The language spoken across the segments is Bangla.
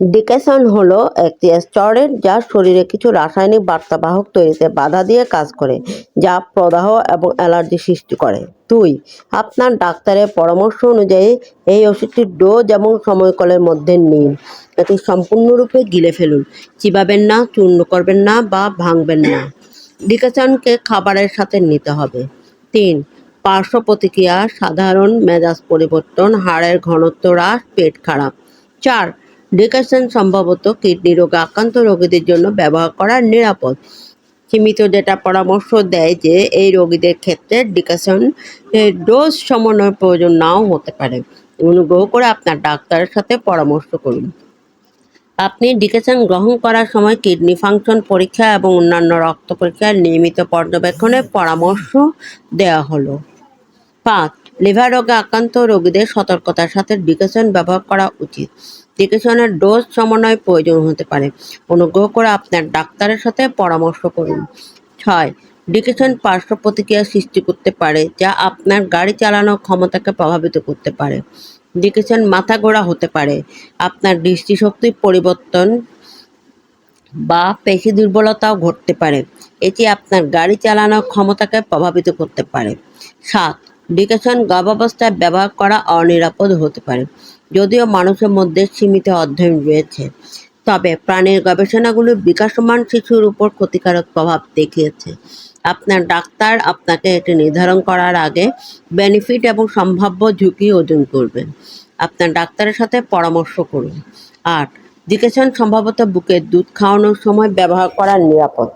ডিকেশন হলো একটি স্টেরয়েড যা শরীরে কিছু রাসায়নিক বার্তাবাহক তৈরিতে বাধা দিয়ে কাজ করে, যা প্রদাহ এবং অ্যালার্জি সৃষ্টি করে। দুই, আপনার ডাক্তারের পরামর্শ অনুযায়ী এই ওষুধটির ডোজ এবং সময়কালের মধ্যে নিন। এটি সম্পূর্ণরূপে গিলে ফেলুন, চিবাবেন না, চূর্ণ করবেন না বা ভাঙবেন না। ডিকেশনকে খাবারের সাথে নিতে হবে। তিন, পার্শ্ব প্রতিক্রিয়া, সাধারণ মেজাজ পরিবর্তন, হাড়ের ঘনত্ব হ্রাস, পেট খারাপ। চার ডিকাশন সম্ভবত কিডনি রোগে, আক্রান্ত রোগীদের জন্য ব্যবহার করা নিরাপদ। সীমিত ডেটা পরামর্শ দেয় যে, এই রোগীদের ক্ষেত্রে ডিকাশন ডোজ সমন্বয়ের প্রয়োজন নাও হতে পারে। অনুগ্রহ করে আপনার ডাক্তারের সাথে পরামর্শ করুন। আপনি ডিকেশন গ্রহণ করার সময় কিডনি ফাংশন পরীক্ষা এবং অন্যান্য রক্ত পরীক্ষার নিয়মিত পর্যবেক্ষণের পরামর্শ দেওয়া হলো। পাঁচ লিভার রোগে আক্রান্ত রোগীদের সতর্কতার সাথে ডিকেশন ব্যবহার করা উচিত। ডিকেশনের ডোজ সমন্বয় প্রয়োজন হতে পারে। অনুগ্রহ করে আপনার ডাক্তারের সাথে পরামর্শ করুন। ছয়, ডিকেশন পার্শ্ব প্রতিক্রিয়া সৃষ্টি করতে পারে, যা আপনার গাড়ি চালানোর ক্ষমতাকে প্রভাবিত করতে পারে। ডিকেশন মাথা ঘোরা হতে পারে। আপনার দৃষ্টিশক্তি পরিবর্তন বা পেশি দুর্বলতাও ঘটতে পারে। এটি আপনার গাড়ি চালানোর ক্ষমতাকে প্রভাবিত করতে পারে। সাত ডিকেশন গর্ভাবস্থায় ব্যবহার করা অনিরাপদ হতে পারে, যদিও মানুষের মধ্যে সীমিত অধ্যয়ন রয়েছে। তবে প্রাণীর গবেষণাগুলো বিকাশমান শিশুর উপর ক্ষতিকারক প্রভাব দেখিয়েছে। আপনার ডাক্তার আপনাকে এটি নির্ধারণ করার আগে বেনিফিট এবং সম্ভাব্য ঝুঁকি ওজন করবেন। আপনার ডাক্তারের সাথে পরামর্শ করুন। আট ডিকেশন সম্ভবত বুকের দুধ খাওয়ানোর সময় ব্যবহার করা নিরাপদ।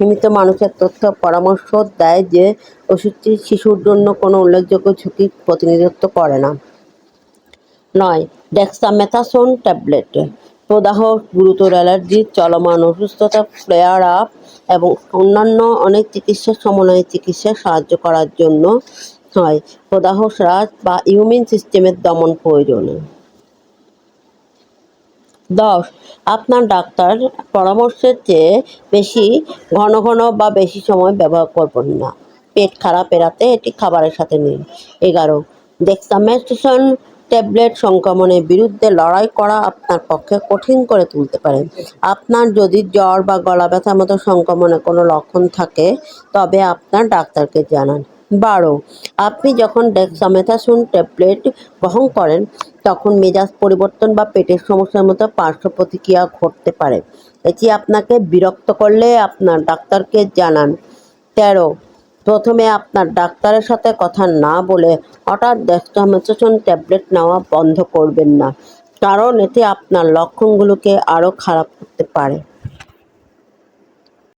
সীমিত মানুষের তথ্য পরামর্শ দেয় যে, ওষুধটি শিশুর জন্য কোনো উল্লেখযোগ্য ঝুঁকি প্রতিনিধিত্ব করে না। নয়, ডেক্সামেথাসোন ট্যাবলেট। প্রদাহ, গুরুতর অ্যালার্জি, চলমান অসুস্থতা, ফ্লেয়ার আপ এবং অন্যান্য অনেক চিকিৎসা সমন্বয়ে চিকিৎসায় সাহায্য করার জন্য। হয় প্রদাহ হ্রাস বা ইমিউন সিস্টেমের দমন প্রয়োজনে। দশ। আপনার ডাক্তার পরামর্শের চেয়ে বেশি ঘন ঘন বা বেশি সময় ব্যবহার করবেন না। পেট খারাপ এড়াতে এটি খাবারের সাথে নিন। এগারো। ডেক্সামেস্টেশন ট্যাবলেট সংক্রমণের বিরুদ্ধে লড়াই করা আপনার পক্ষে কঠিন করে তুলতে পারে। আপনার যদি জ্বর বা গলা ব্যথার মতো সংক্রমণের কোনো লক্ষণ থাকে, তবে আপনার ডাক্তারকে জানান। বারো। আপনি যখন ডেক্সামেথাসোন ট্যাবলেট গ্রহণ করেন, তখন মেজাজ পরিবর্তন বা পেটের সমস্যার মতো পার্শ্ব প্রতিক্রিয়া ঘটতে পারে। এটি আপনাকে বিরক্ত করলে আপনার ডাক্তারকে জানান। তেরো, প্রথমে আপনার ডাক্তারের সাথে কথা না বলে হঠাৎ ডেক্সামেথাসোন ট্যাবলেট নেওয়া বন্ধ করবেন না, কারণ এতে আপনার লক্ষণগুলোকে আরও খারাপ করতে পারে।